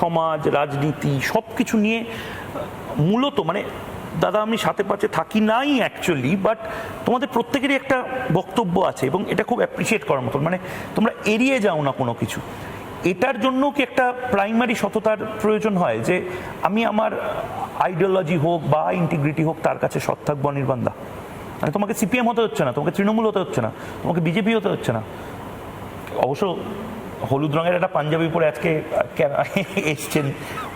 সমাজ, রাজনীতি সব কিছু নিয়ে মূলত মানে দাদা আমি সাথে পাশে থাকি নাই অ্যাকচুয়ালি বাট তোমাদের প্রত্যেকেরই একটা বক্তব্য আছে এবং এটা খুব অ্যাপ্রিসিয়েট করার মতন। মানে তোমরা এড়িয়ে যাও না কোনো কিছু। এটার জন্য কি একটা প্রাইমারি সততার প্রয়োজন হয়? যে আমি আমার আইডিওলজি হোক বা ইন্টিগ্রিটি হোক, তার কাছে সৎ থাকব অনির্বাণ দা। মানে তোমাকে সিপিএম হতে হচ্ছে না, তোমাকে তৃণমূল হতে হচ্ছে না, তোমাকে বিজেপি হতে হচ্ছে না। অবশ্য হলুদ রঙের একটা পাঞ্জাবি পরে আজকে এসছেন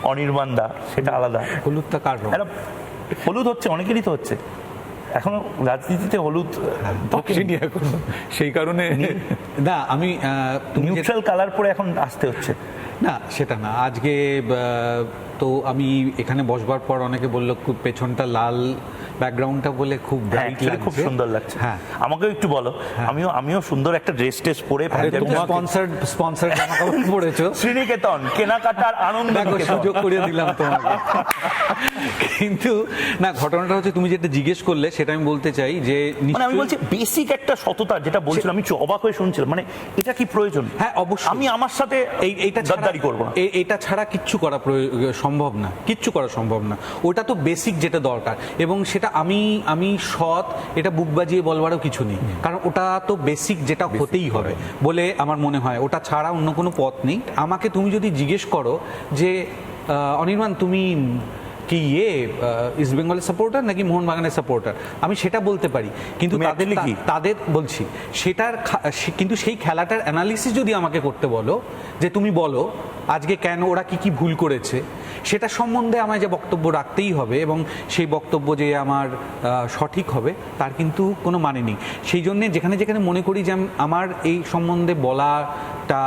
অনির্বাণ দা? সেটা আলাদা। হলুদটা কার রং হলুদ হচ্ছে অনেকেরই তো হচ্ছে। এখন রাজনীতিতে হলুদ এখন। সেই কারণে না আমি নিউট্রাল কালার পরে এখন আসতে হচ্ছে। না সেটা না। আজকে তো আমি এখানে বসবার পর অনেকে বলল খুব পেছনটা লাল ব্যাকগ্রাউন্ডটা বলে খুব হ্যাঁ ব্রাইট actually খুব সুন্দর লাগছে। হ্যাঁ। আমাকেও একটু বলো। আমিও আমিও সুন্দর একটা ড্রেস টেস পরে পাঞ্জাবি জামা কাপড় পরেছো? শ্রীনিকেতন কেনাকাটার আনন্দ সুযোগ করে দিলাম তোমাকে। কিন্তু না ঘটনাটা হচ্ছে তুমি যেটা জিজ্ঞেস করলে সেটা আমি বলতে চাই যে মানে আমি বলছি বেসিক একটা সততা যেটা বলছিলাম আমি অবাক হয়ে শুনছিলাম। মানে এটা কি প্রয়োজন? হ্যাঁ, অবশ্যই। আমি আমার সাথে এই এইটা গদ্দারি করব না। এটা ছাড়া কিচ্ছু করা সম্ভব না। কিচ্ছু করা সম্ভব না। ওটা তো বেসিক যেটা দরকার। এবং সেটা আমি আমি সৎ এটা বুক বাজিয়ে বলবারও কিছু নেই। কারণ ওটা তো বেসিক যেটা হতেই হবে। বলে আমার মনে হয়। ওটা ছাড়া অন্য কোনো পথ নেই। আমাকে তুমি যদি জিজ্ঞেস করো যে অনির্মাণ অনির্বাণ তুমি কি ইয়ে ইস্ট বেঙ্গলের সাপোর্টার নাকি মোহনবাগানের সাপোর্টার আমি সেটা বলতে পারি কিন্তু তাদের কি? তাদের বলছি সেটার কিন্তু সেই খেলাটার অ্যানালিসিস যদি আমাকে করতে বলো যে তুমি বলো আজকে কেন ওরা কি কি ভুল করেছে সেটা সম্বন্ধে আমায় যে বক্তব্য রাখতেই হবে এবং সেই বক্তব্য যে আমার সঠিক হবে, তার কিন্তু কোনো মানে নেই। সেই জন্যে যেখানে যেখানে মনে করি যে আমার এই সম্বন্ধে বলাটা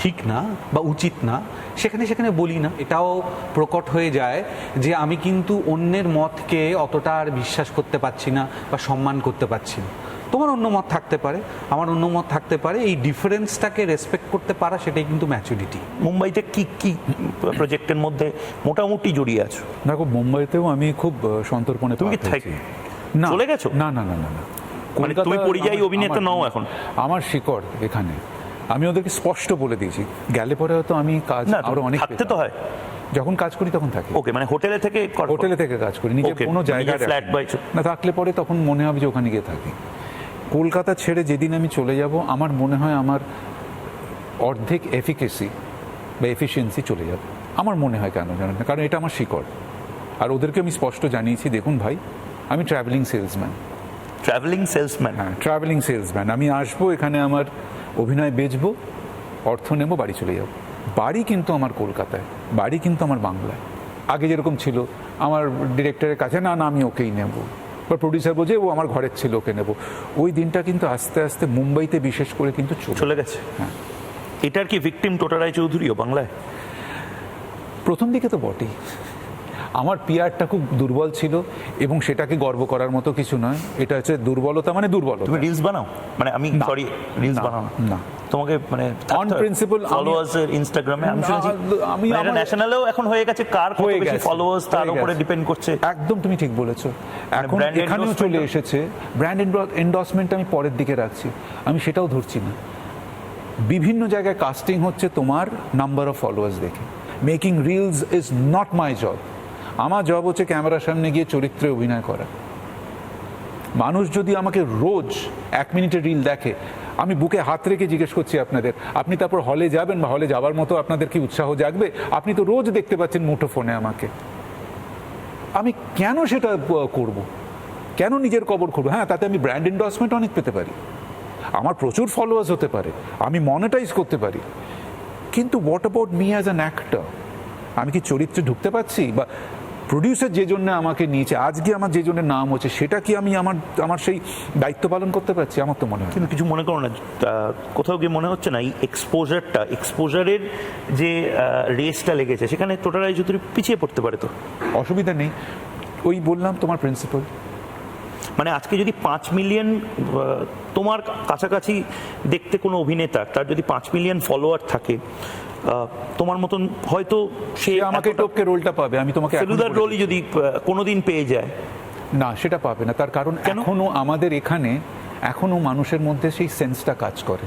ঠিক না বা উচিত না, সেখানে সেখানে বলি না। এটাও প্রকট হয়ে যায় যে আমি কিন্তু অন্যের মতকে অতটা আর বিশ্বাস করতে পারছি না বা সম্মান করতে পারছি না। তোমার অন্য মত থাকতে পারে আমার অন্য মত থাকতে পারে এই ডিফারেন্সটাকে রেসপেক্ট করতে পারা সেটাই কিন্তু ম্যাচুরিটি মুম্বাইতে কি কি প্রজেক্টের মধ্যে মোটামুটি জড়িয়ে আছো দেখো মুম্বাইতেও আমি খুব সন্তর্পণে তুমি কি পা থাই- ফেলছি। না চলে গেছো? না না না না না মানে তুমি পরিযায়ী অভিনেতা আমার- নও এখন? আমার শিকড় এখানে আমি ওদেরকে স্পষ্ট বলে দিয়েছি গেলে পরে হয়তো আমি কাজ না আরও অনেক থাকতে তো হয় যখন কাজ করি তখন থাকি ওকে মানে হোটেলে থেকে করো? হোটেলে থেকে কাজ করি নিজের Okay, কোনো জায়গায় না। কিছু? না থাকলে পরে তখন মনে হবে যে ওখানে গিয়ে থাকি কলকাতা ছেড়ে যেদিন আমি চলে যাব আমার মনে হয় আমার অর্ধেক এফিকেসি বা এফিসিয়েন্সি চলে যাবে। আমার মনে হয় কেন জানেন না? কারণ এটা আমার শিকড়। আর ওদেরকে আমি স্পষ্ট জানিয়েছি দেখুন ভাই আমি ট্রাভেলিং সেলসম্যান ট্রাভেলিং সেলসম্যান হ্যাঁ ট্রাভেলিং সেলসম্যান আমি আসব এখানে আমার অভিনয় বেচবো অর্থ নেব বাড়ি চলে যাব। বাড়ি কিন্তু আমার কলকাতায় বাড়ি কিন্তু আমার বাংলায়। আগে যেরকম ছিল আমার ডিরেক্টরের কাছে না না আমি ওকেই নেব। বা প্রডিউসার বলছে ও আমার ঘরের ছিল ওকে নেব। ওই দিনটা কিন্তু আস্তে আস্তে মুম্বাইতে বিশেষ করে কিন্তু চলে। চলে গেছে। হ্যাঁ। এটার কি ভিকটিম টোটা রায় চৌধুরীও বাংলায়? প্রথম দিকে তো বটেই। আমার পিয়ারটা খুব দুর্বল ছিল এবং সেটাকে গর্ব করার মতো কিছু নয়। এটা হচ্ছে দুর্বলতা মানে দুর্বল তুমি রিলস বানাও? মানে আমি সরি রিলস বানাও না। তোমাকে মানে On principle ফলোয়ার্স এর ইনস্টাগ্রামে আমি শুনেছি আমি মানে এটা আমার- ন্যাশনালেও এখন হয়ে গেছে। কার কত বেশি ফলোয়ার্স তার উপরে ডিপেন্ড করছে। একদম তুমি ঠিক বলেছ। এখন brand এখানেও চলে এসেছে। ব্র্যান্ড এন্ডোর্সমেন্ট আমি পরের দিকে রাখছি। আমি সেটাও ধরছি না। বিভিন্ন জায়গায় কাস্টিং হচ্ছে তোমার নাম্বার অফ ফলোয়ার্স দেখে। Making reels is not my job আমার জব হচ্ছে ক্যামেরার সামনে গিয়ে চরিত্রে অভিনয় করা। মানুষ যদি আমাকে রোজ এক মিনিটের রিল দেখে, আমি বুকে হাত রেখে জিজ্ঞেস করছি আপনাদের, আপনি তারপর হলে যাবেন বা হলে যাওয়ার মতো আপনাদের কি উৎসাহ জাগবে? আপনি তো রোজ দেখতে পাচ্ছেন মুঠো ফোনে আমাকে। আমি কেন সেটা করব? কেন নিজের কবর করব হ্যাঁ তাতে আমি ব্র্যান্ড এন্ডোর্সমেন্ট অনেক পেতে পারি। আমার প্রচুর ফলোয়ার্স হতে পারে। আমি মনিটাইজ করতে পারি। কিন্তু what about me as an actor আমি কি চরিত্রে ঢুকতে পারছি? বা প্রডিউসার যে জন্য আমাকে নিয়েছে আজকে আমার যে জন্য নাম হচ্ছে সেটা কি আমি আমার আমার সেই দায়িত্ব পালন করতে পারছি? আমার তো মনে হয় কিন্তু কিছু মনে করো না কোথাও গিয়ে মনে হচ্ছে না এই এক্সপোজারটা এক্সপোজারের যে রেসটা লেগেছে সেখানে টোটালাই যদি পিছিয়ে পড়তে পারে তো? অসুবিধা নেই। ওই বললাম তোমার প্রিন্সিপাল মানে আজকে যদি পাঁচ মিলিয়ন তোমার কাছাকাছি দেখতে কোনো অভিনেতা তার যদি পাঁচ মিলিয়ন ফলোয়ার থাকে তোমার মতন হয়তো সে আমাকে টপকে রোলটা পাবে আমি তোমাকে ফেলুদার রোলই যদি কোনোদিন পেয়ে যায়। না সেটা পাবে না তার কারণ? এখনও আমাদের এখানে এখনও মানুষের মধ্যে সেই সেন্সটা কাজ করে।